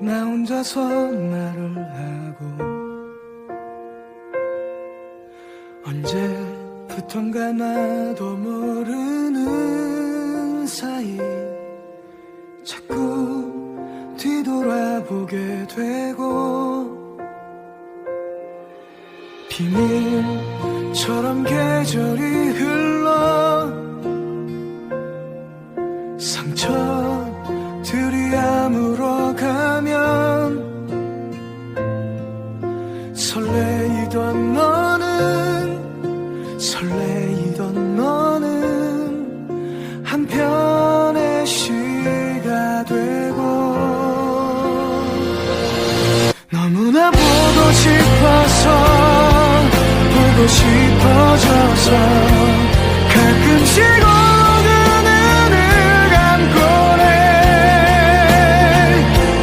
나 혼자서 말을 하고 언제부턴가 나도 모르는 사이 자꾸 뒤돌아보게 되고 비밀처럼 계절이 흘러 상처들이 아물어 설레이던 너는 설레이던 너는 한편의 시가 되고 너무나 보고 싶어서 보고 싶어져서